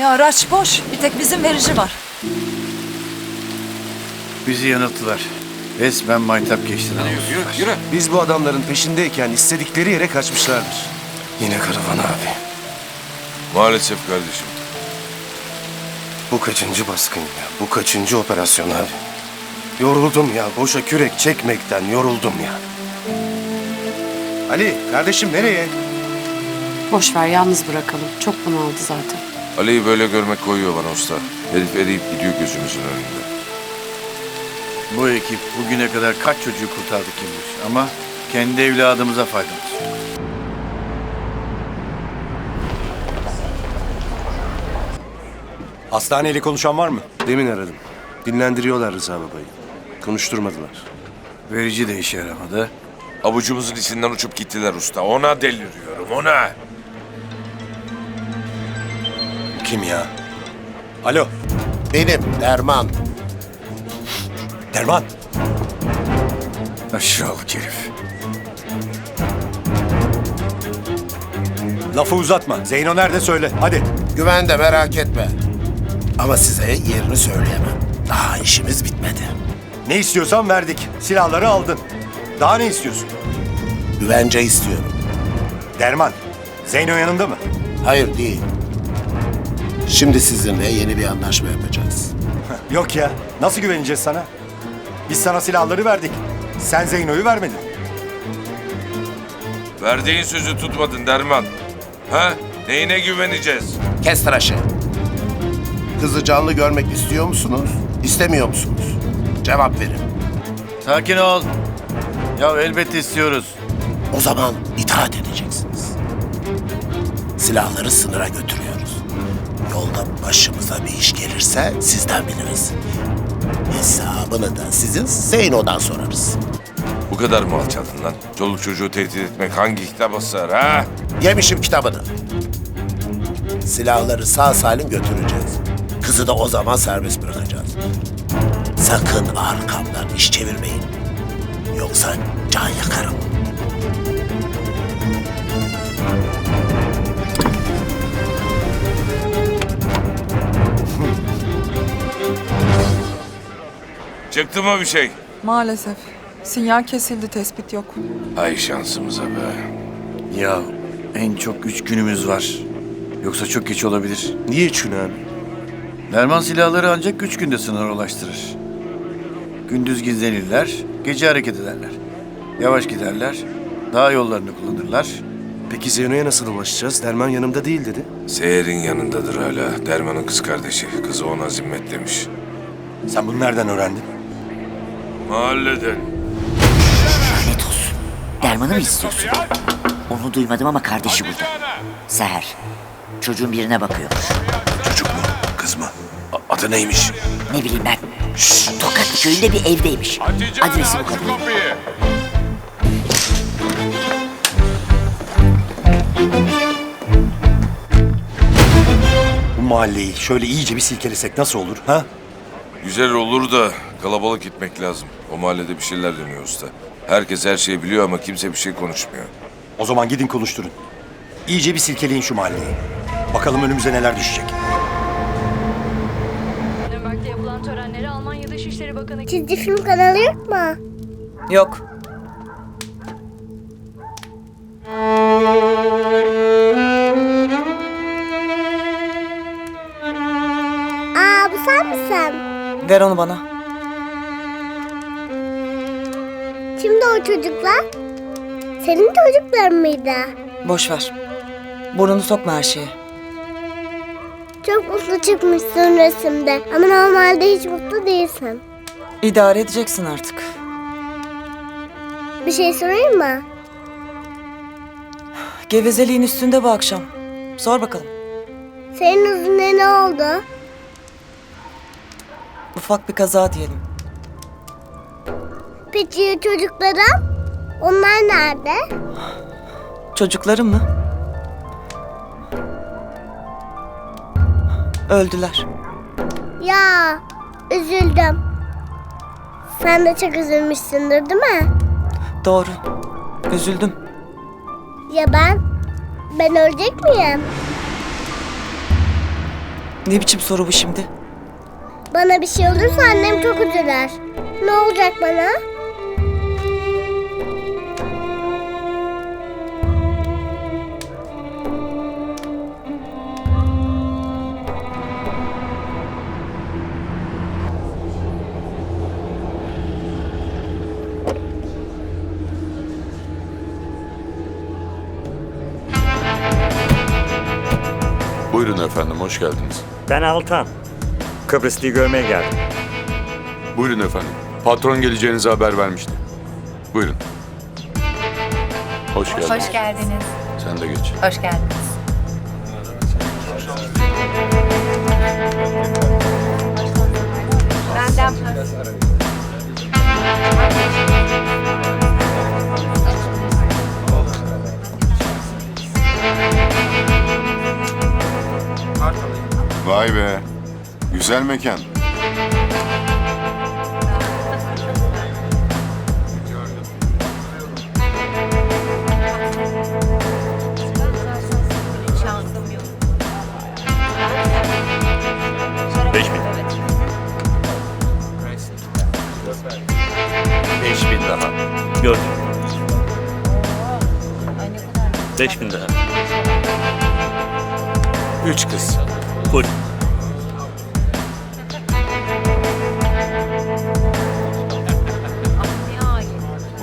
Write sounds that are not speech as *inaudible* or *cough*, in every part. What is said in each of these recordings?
Ya araç boş. Bir tek bizim verici var. Bizi yanılttılar. Resmen maytap geçtiler. Yürü, yürü. Biz bu adamların peşindeyken istedikleri yere kaçmışlardır. Yine karavan abi. Maalesef kardeşim. Bu kaçıncı baskın ya? Bu kaçıncı operasyon abi? Yoruldum ya. Boşa kürek çekmekten yoruldum ya. Ali kardeşim nereye? Boş ver yalnız bırakalım. Çok bunaldı zaten. Ali'yi böyle görmek koyuyor bana usta. Herif eriyip gidiyor gözümüzün önünde. Bu ekip bugüne kadar kaç çocuğu kurtardı kim bilir. Ama kendi evladımıza faydamız. Hastaneyle konuşan var mı? Demin aradım. Dinlendiriyorlar Rıza babayı. Konuşturmadılar. Verici de işe yaramadı. Avucumuzun içinden uçup gittiler usta. Ona deliriyorum, ona. Kim ya? Alo, Benim Derman. Derman. Aşağılık herif. Lafı uzatma. Zeyno nerede söyle. Hadi. Güvende merak etme. Ama size yerini söyleyemem. Daha işimiz bitmedi. Ne istiyorsan verdik. Silahları aldın. Daha ne istiyorsun? Güvence istiyorum. Derman. Zeyno yanında mı? Hayır değil. Şimdi sizinle yeni bir anlaşma yapacağız. *laughs* Yok ya. Nasıl güveneceğiz sana? Biz sana silahları verdik. Sen Zeyno'yu vermedin. Verdiğin sözü tutmadın Derman. Ha? Neyine güveneceğiz? Kes tıraşı. Kızı canlı görmek istiyor musunuz? İstemiyor musunuz? Cevap verin. Sakin ol. Ya elbette istiyoruz. O zaman itaat edeceksiniz. Silahları sınıra götürüyoruz. Yolda başımıza bir iş gelirse sizden biliriz. Hesabını da sizin Zeyno'dan sorarız. Bu kadar mı alçaldın lan? Çoluk çocuğu tehdit etmek hangi kitaba sığar ha? Yemişim kitabını. Silahları sağ salim götüreceğiz. Kızı da o zaman serbest bırakacağız. Sakın arkamdan iş çevirmeyin. Yoksa can yakarım. Çıktı mı bir şey? Maalesef. Sinyal kesildi, tespit yok. Ay şansımıza be. Ya en çok üç günümüz var. Yoksa çok geç olabilir. Niye üç gün abi? Derman silahları ancak üç günde sınır ulaştırır. Gündüz gizlenirler, gece hareket ederler. Yavaş giderler, dağ yollarını kullanırlar. Peki Zeyno'ya nasıl ulaşacağız? Derman yanımda değil dedi. Seher'in yanındadır hala. Derman'ın kız kardeşi. Kızı ona zimmet demiş. Sen bunu nereden öğrendin? Mahalleden. Lanet olsun. Dermanı mı istiyorsun? Onu duymadım ama kardeşi burada. Seher. Çocuğun birine bakıyormuş. Çocuk mu? Kız mı? A- adı neymiş? Ne bileyim ben. Tokat köyünde bir evdeymiş. Adresi bu kadar. Bu mahalleyi şöyle iyice bir silkelesek nasıl olur ha? Güzel olur da kalabalık gitmek lazım. O mahallede bir şeyler dönüyor usta. Herkes her şeyi biliyor ama kimse bir şey konuşmuyor. O zaman gidin konuşturun. İyice bir silkeleyin şu mahalleyi. Bakalım önümüze neler düşecek. Nürnberg'de yapılan törenleri Almanya Dışişleri Bakanı Çizgi film kanalı yok mu? Yok. Aa bu sen misin? Ver onu bana. Çocuklar? Senin çocukların mıydı? Boş ver. Burnunu sokma her şeye. Çok mutlu çıkmışsın resimde ama normalde hiç mutlu değilsin. İdare edeceksin artık. Bir şey sorayım mı? Gevezeliğin üstünde bu akşam. Sor bakalım. Senin yüzüne ne oldu? Ufak bir kaza diyelim. Peki çocuklarım? Onlar nerede? Çocuklarım mı? Öldüler. Ya üzüldüm. Sen de çok üzülmüşsündür değil mi? Doğru. Üzüldüm. Ya ben? Ben ölecek miyim? Ne biçim soru bu şimdi? Bana bir şey olursa annem çok üzüler. Ne olacak bana? Buyurun efendim, hoş geldiniz. Ben Altan. Kıbrıslı'yı görmeye geldim. Buyurun efendim. Patron geleceğinizi haber vermişti. Buyurun. Hoş geldiniz. Hoş geldiniz. Sen de geç. Hoş geldiniz. Benden Vay be. Güzel mekan. Beş bin. Beş bin daha. Gördüm. Beş bin daha. Üç kız.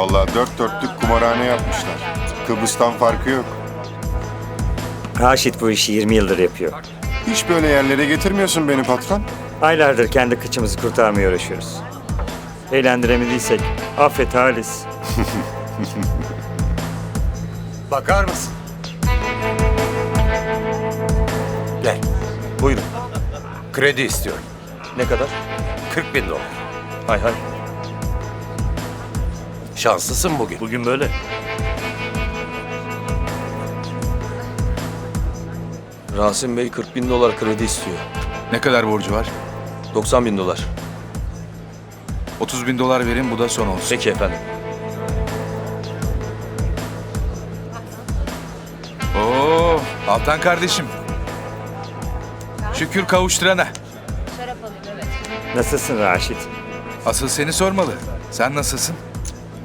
Vallahi dört dörtlük kumarhane yapmışlar. Kıbrıs'tan farkı yok. Raşit bu işi 20 yıldır yapıyor. Hiç böyle yerlere getirmiyorsun beni patron. Aylardır kendi kıçımızı kurtarmaya uğraşıyoruz. Eğlendiremediysek affet Halis. *laughs* Bakar mısın? Gel. Buyurun. Kredi istiyorum. Ne kadar? 40 bin dolar. Hay hay. Şanslısın bugün. Bugün böyle. Rasim Bey 40 bin dolar kredi istiyor. Ne kadar borcu var? 90 bin dolar. 30 bin dolar verin bu da son olsun. Peki efendim. Oo, Altan kardeşim. Şükür kavuşturana. Nasılsın Raşit? Asıl seni sormalı. Sen nasılsın?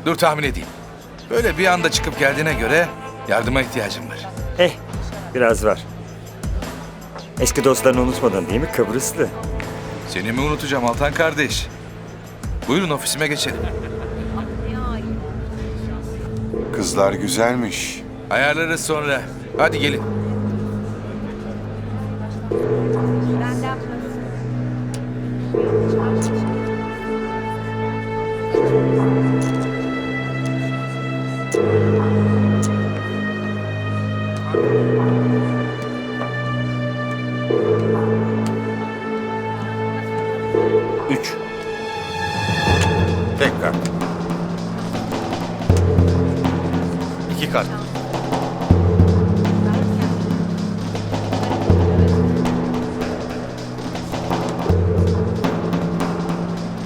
Dur tahmin edeyim. Böyle bir anda çıkıp geldiğine göre yardıma ihtiyacım var. Eh, biraz var. Eski dostlarını unutmadın değil mi Kıbrıslı? Seni mi unutacağım Altan kardeş? Buyurun ofisime geçelim. Kızlar güzelmiş. Ayarlarız sonra. Hadi gelin. Üç.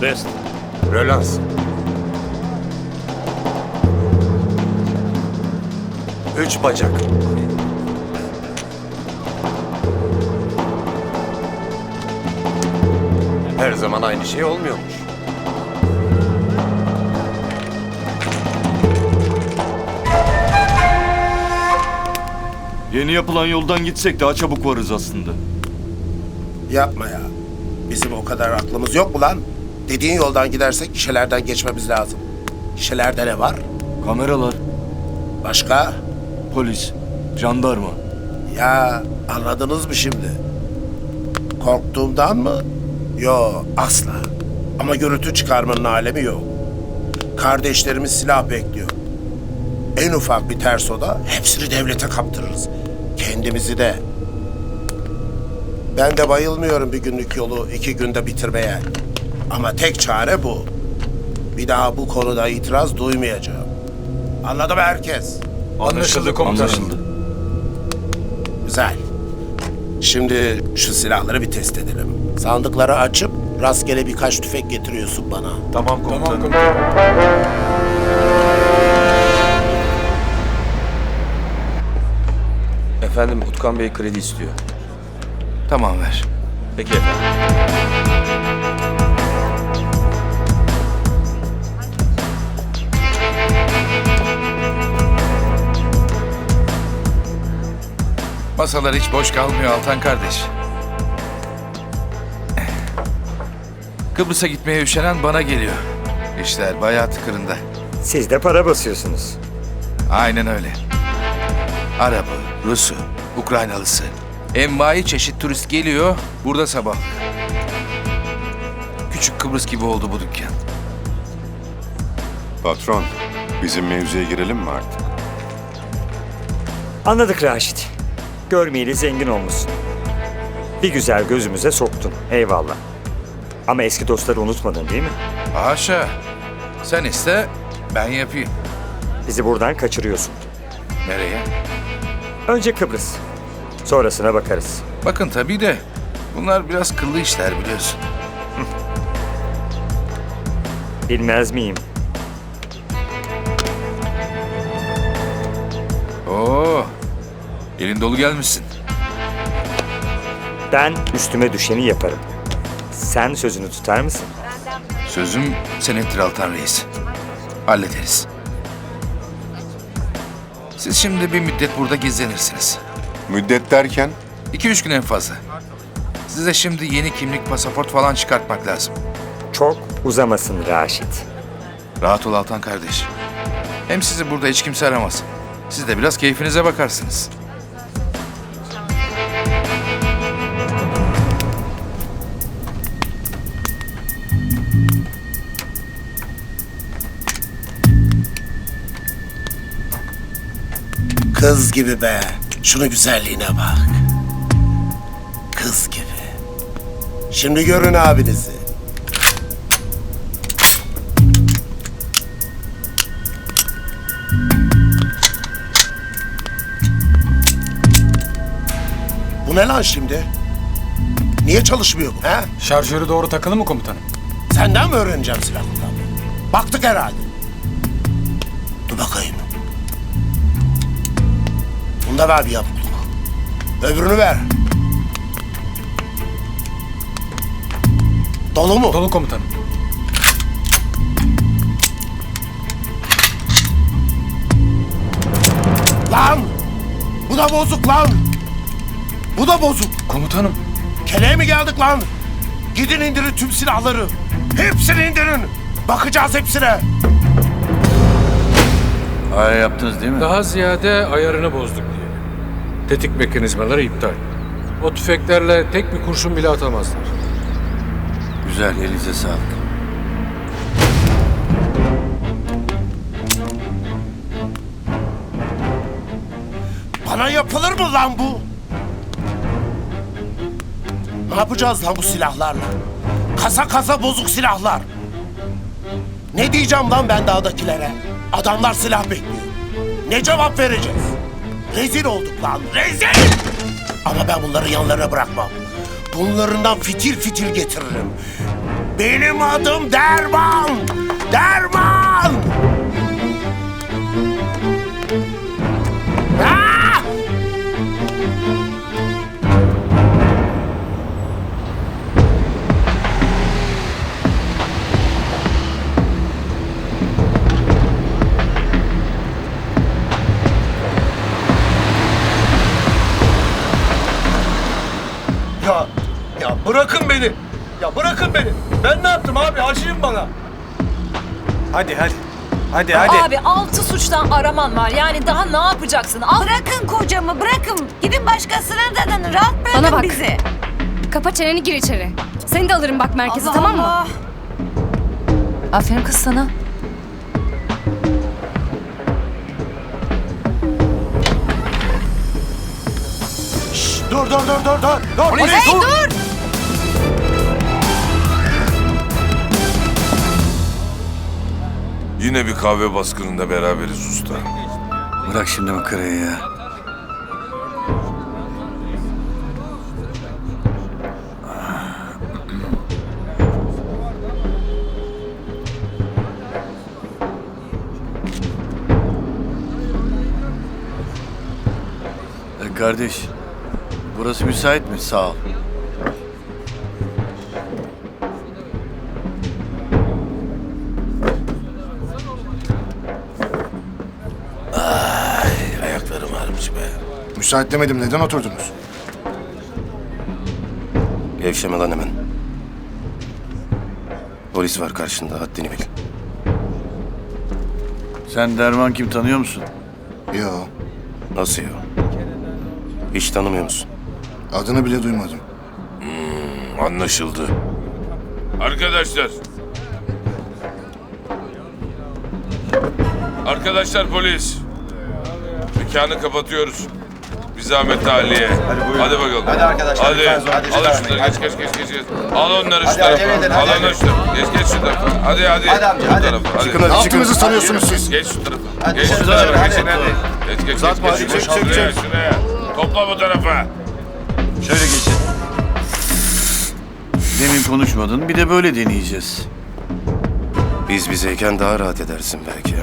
Rest. Rölans. Üç bacak. Her zaman aynı şey olmuyormuş. Yeni yapılan yoldan gitsek daha çabuk varız aslında. Yapma ya. Bizim o kadar aklımız yok mu lan? Dediğin yoldan gidersek gişelerden geçmemiz lazım. Gişelerde ne var? Kameralar, Başka? polis, jandarma. Ya anladınız mı şimdi? Korktuğumdan mı? Yo asla. Ama gürültü çıkarmanın alemi yok. Kardeşlerimiz silah bekliyor. En ufak bir ters oda hepsini devlete kaptırırız. Kendimizi de. Ben de bayılmıyorum bir günlük yolu iki günde bitirmeye. Ama tek çare bu. Bir daha bu konuda itiraz duymayacağım. Anladı mı herkes? Anlaşıldı komutanım. Anlaşıldı. Güzel. Şimdi şu silahları bir test edelim. Sandıkları açıp rastgele birkaç tüfek getiriyorsun bana. Tamam komutanım. Efendim Utkan Bey kredi istiyor. Tamam ver. Peki efendim. Masalar hiç boş kalmıyor Altan kardeş. Kıbrıs'a gitmeye üşenen bana geliyor. İşler bayağı tıkırında. Siz de para basıyorsunuz. Aynen öyle. Arabı, Rusu, Ukraynalısı. Envai çeşit turist geliyor, burada sabahlıyor. Küçük Kıbrıs gibi oldu bu dükkan. Patron, bizim mevzuya girelim mi artık? Anladık Raşit. Görmeyeli zengin olmuşsun. Bir güzel gözümüze soktun. Eyvallah. Ama eski dostları unutmadın değil mi? Haşa. Sen iste, ben yapayım. Bizi buradan kaçırıyorsun. Nereye? Önce Kıbrıs. Sonrasına bakarız. Bakın tabii de bunlar biraz kıllı işler biliyorsun. Bilmez miyim? Oo, elin dolu gelmişsin. Ben üstüme düşeni yaparım. Sen sözünü tutar mısın? Sözüm senettir Altan Reis. Hallederiz. Siz şimdi bir müddet burada gizlenirsiniz. Müddet derken? İki üç gün en fazla. Size şimdi yeni kimlik, pasaport falan çıkartmak lazım. Çok uzamasın Raşit. Rahat ol Altan kardeş. Hem sizi burada hiç kimse aramaz. Siz de biraz keyfinize bakarsınız. Kız gibi be. Şunu güzelliğine bak. Kız gibi. Şimdi görün abinizi. Bu ne lan şimdi? Niye çalışmıyor bu he? Şarjörü doğru takılı mı komutanım? Senden mi öğreneceğim silah kullanmayı? Baktık herhalde. Dur bakayım. Ver bir yamukluk. Öbürünü ver. Dolu mu? Dolu komutanım. Lan! Bu da bozuk lan! Bu da bozuk. Komutanım. Keleğe mi geldik lan? Gidin indirin tüm silahları. Hepsini indirin. Bakacağız hepsine. Aya yaptınız değil mi? Daha ziyade ayarını bozduk diye. Tetik mekanizmaları iptal. O tüfeklerle tek bir kurşun bile atamazlar. Güzel, elinize sağlık. Bana yapılır mı lan bu? Ne yapacağız lan bu silahlarla? Kasa kasa bozuk silahlar. Ne diyeceğim lan ben dağdakilere? Adamlar silah bekliyor. Ne cevap vereceğiz? Rezil olduk lan, rezil! Ama ben bunları yanlarına bırakmam. Bunlarından fitil fitil getiririm. Benim adım Derman! Derman! Bırakın beni. Ya bırakın beni. Ben ne yaptım abi? Acıyın bana. Hadi hadi. Hadi Abi altı suçtan araman var. Yani daha ne yapacaksın? Al. Bırakın kocamı bırakın. Gidin başkasına dadanın. Rahat bırakın Bana bak. bizi. Kapa çeneni gir içeri. Seni de alırım bak merkeze Allah tamam mı? Allah. Aferin kız sana. Dur dur dur dur dur. Dur. Hey dur! Yine bir kahve baskınında beraberiz usta. Bırak şimdi makarayı ya. E kardeş, burası müsait mi? Sağ ol. Müsait demedim neden oturdunuz? Gevşeme lan hemen. Polis var karşında haddini bil. Sen Derman kim tanıyor musun? Yo. Nasıl ya? Hiç tanımıyor musun? Adını bile duymadım. Anlaşıldı. Arkadaşlar. Arkadaşlar polis. Mekanı kapatıyoruz. Bir zahmet tahliye. Hadi buyurun. Hadi bakalım. Hadi arkadaşlar. Hadi. Alın şunları. Geç geç geç geç. geç. Al onları şu tarafa. Al onları şu tarafa. Geç geç şu tarafa. Hadi hadi. Hadi amca hadi. Tarafa. hadi. Çıkın hadi, Ne yaptığınızı sanıyorsunuz siz? Geç şu tarafa. Geç şu tarafa. Geçin hadi. Geç geç geç. Uzatma, geç. hadi, Geç çek, çek, şuraya çek. şuraya. Topla bu tarafa. Şöyle geçin. Demin konuşmadın bir de böyle deneyeceğiz. Biz bizeyken daha rahat edersin belki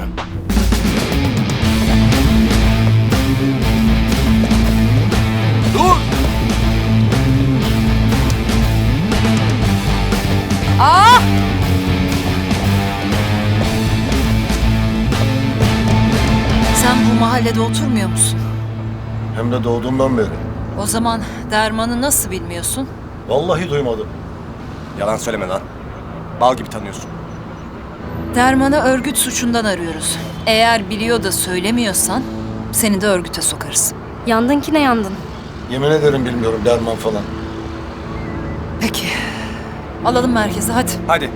Aa! Sen bu mahallede oturmuyor musun? Hem de doğduğumdan beri. O zaman dermanı nasıl bilmiyorsun? Vallahi duymadım. Yalan söyleme lan. Bal gibi tanıyorsun. Dermanı örgüt suçundan arıyoruz. Eğer biliyor da söylemiyorsan seni de örgüte sokarız. Yandın ki ne yandın? Yemin ederim bilmiyorum derman falan. Peki. Alalım merkeze hadi. Hadi.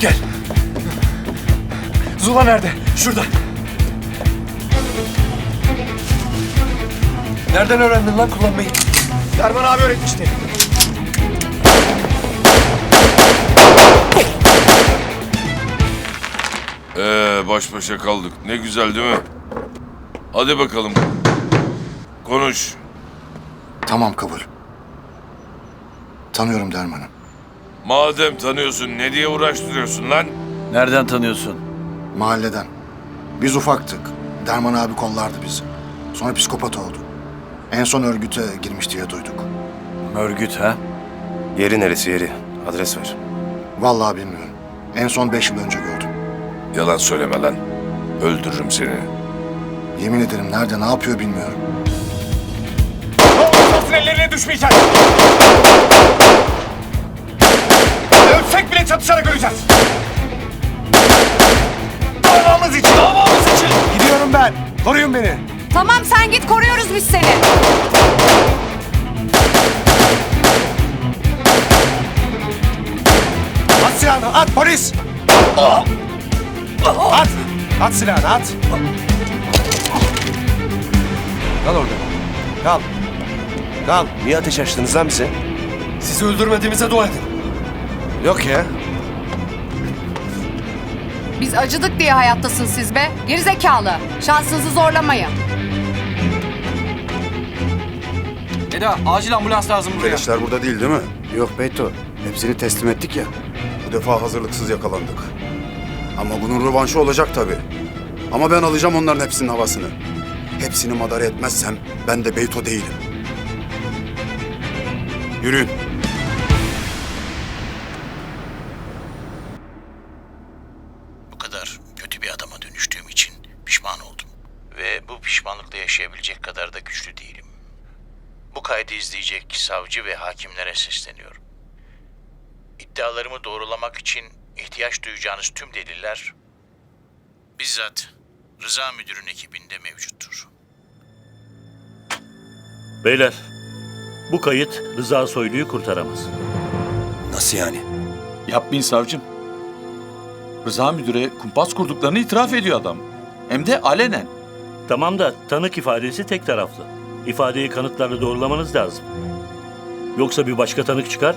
Gel. Zula nerede? Şurada. Nereden öğrendin lan kullanmayı? Derman abi öğretmişti. Ee, baş başa kaldık. Ne güzel değil mi? Hadi bakalım. Konuş. Tamam kabul. Tanıyorum Derman'ı. Madem tanıyorsun ne diye uğraştırıyorsun lan? Nereden tanıyorsun? Mahalleden. Biz ufaktık. Derman abi kollardı bizi. Sonra psikopat oldu. En son örgüte girmiş diye duyduk. Örgüt ha? Yeri neresi yeri? Adres ver. Vallahi bilmiyorum. En son beş yıl önce gördüm. Yalan söyleme lan. Öldürürüm seni. Yemin ederim nerede ne yapıyor bilmiyorum. Ellerine düşmeyecek. Ölsek bile çatışarak öleceğiz. Davamız için. Davamız için. Gidiyorum ben. Koruyun beni. Tamam sen git koruyoruz biz seni. At silahını at polis. At. At silahını at. Kal orada. Kal. Kal. Niye ateş açtınız lan bize? Sizi öldürmediğimize dua edin. Yok ya. Biz acıdık diye hayattasın siz be. Gerizekalı. Şansınızı zorlamayın. Eda acil ambulans lazım buraya. Gençler burada değil değil mi? Yok Beto. Hepsini teslim ettik ya. Bu defa hazırlıksız yakalandık. Ama bunun rövanşı olacak tabii. Ama ben alacağım onların hepsinin havasını. Hepsini madara etmezsem ben de Beyto değilim. Yürüyün. Bu kadar kötü bir adama dönüştüğüm için pişman oldum. Ve bu pişmanlıkla yaşayabilecek kadar da güçlü değilim. Bu kaydı izleyecek savcı ve hakimlere sesleniyorum. İddialarımı doğrulamak için ihtiyaç duyacağınız tüm deliller bizzat Rıza Müdür'ün ekibinde mevcuttur. Beyler, bu kayıt Rıza Soylu'yu kurtaramaz. Nasıl yani? Yapmayın savcım. Rıza müdüre kumpas kurduklarını itiraf ediyor adam. Hem de alenen. Tamam da tanık ifadesi tek taraflı. İfadeyi kanıtlarla doğrulamanız lazım. Yoksa bir başka tanık çıkar,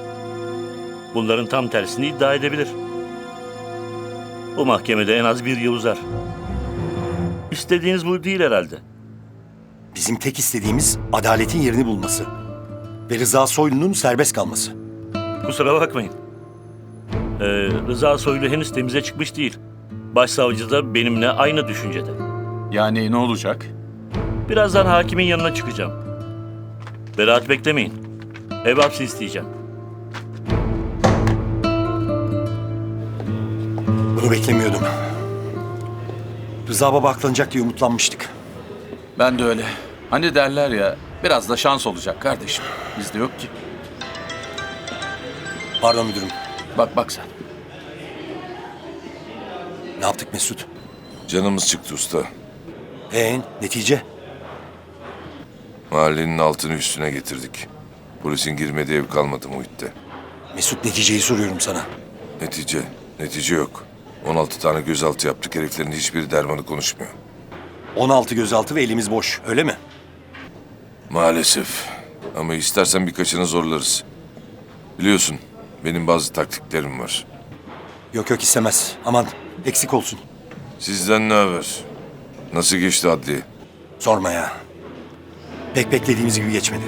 bunların tam tersini iddia edebilir. Bu mahkemede en az bir yıl uzar. İstediğiniz bu değil herhalde. Bizim tek istediğimiz adaletin yerini bulması. Ve Rıza Soylu'nun serbest kalması. Kusura bakmayın. Ee, Rıza Soylu henüz temize çıkmış değil. Başsavcı da benimle aynı düşüncede. Yani ne olacak? Birazdan hakimin yanına çıkacağım. Beraat beklemeyin. Ev hapsi isteyeceğim. Bunu beklemiyordum. Rıza baba aklanacak diye umutlanmıştık. Ben de öyle. Hani derler ya biraz da şans olacak kardeşim. Bizde yok ki. Pardon müdürüm. Bak bak sen. Ne yaptık Mesut? Canımız çıktı usta. Ee, netice? Mahallenin altını üstüne getirdik. Polisin girmediği ev kalmadı muhitte. Mesut neticeyi soruyorum sana. Netice, netice yok. 16 tane gözaltı yaptık. Heriflerin hiçbiri dermanı konuşmuyor. 16 gözaltı ve elimiz boş, öyle mi? Maalesef. Ama istersen birkaçını zorlarız. Biliyorsun benim bazı taktiklerim var. Yok yok istemez. Aman eksik olsun. Sizden ne haber? Nasıl geçti adliye? Sorma ya. Pek beklediğimiz gibi geçmedi.